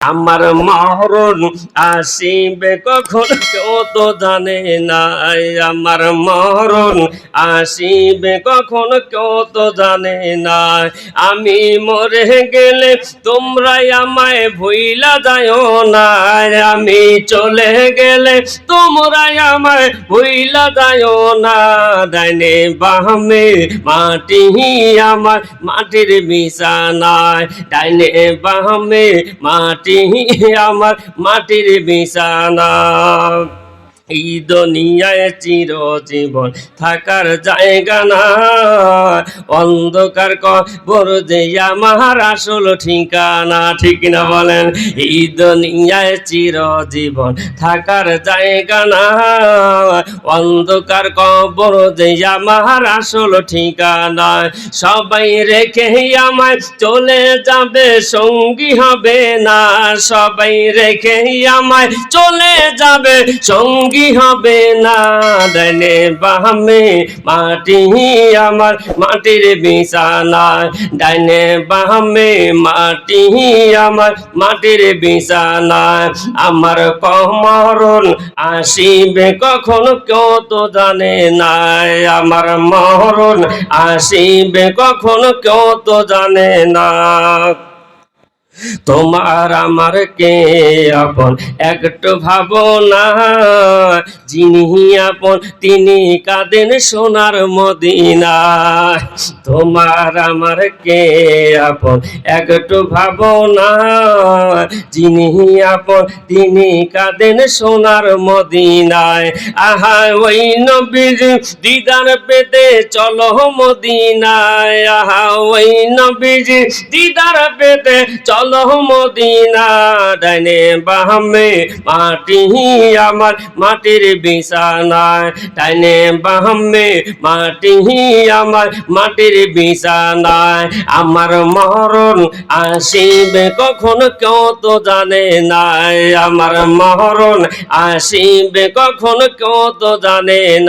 আমার মরণ আসিবে কখন? কেউ তো জানে নাই আমার মরণ আসিবে কখন? কেউ তো জানে নাই। আমি মরে গেলে তোমরাই আমায় ভুইলা যাও না আমি চলে গেলে তোমরাই আমায় ভুইলা যাও না ডাইনে বামে মাটি আমার, মাটির বিছানায়। ডাইনে বামে মাটি আমার মাটির বিছানা। এই দুনিয়ায় চিরজীবন থাকার জায়গা না অন্ধকার কবর যে আমার আসল ঠিকানা, ঠিক না বলেন? এই দুনিয়ায় চিরজীবন থাকার জায়গা না অন্ধকার কবর যে আমার আসল ঠিকানা, সবাই রেখে আমায় চলে যাবে, সঙ্গী হবে না। সবাই রেখে আমায় চলে যাবে, সঙ্গী হবে না? ডাইনে বামে মাটি আমার, মাটির বিছানা ডাইনে বামে মাটি আমার, মাটির বিছানা আমার কমরণ আসিবে কখন কেউ তো জানে নাই। আমার মরণ আসিবে কখন কেউ তো জানে না। তোমার আমার কে আপন? একটু ভাবনা যিনি আপন, তিনি কাঁদেন সোনার মদিনা তোমার আমার কে আপন? একটু ভাবনা যিনি আপন, তিনি কাঁদেন সোনার মদিনায়। আহা, ওই নবীর দিদার পেতে চলো মদিনায়। আহা, ওই নবীর দিদার পেতে চলো মদিনা ডাইনে বাহামে মাটি আমার মাটির বিছানায়। ডাইনে বাহামে মাটি আমার মাটির আমার মরণ আসিবে কখন কেউ তো জানে নাই। আমার মরণ আসিবে কখন কেউ তো জানে না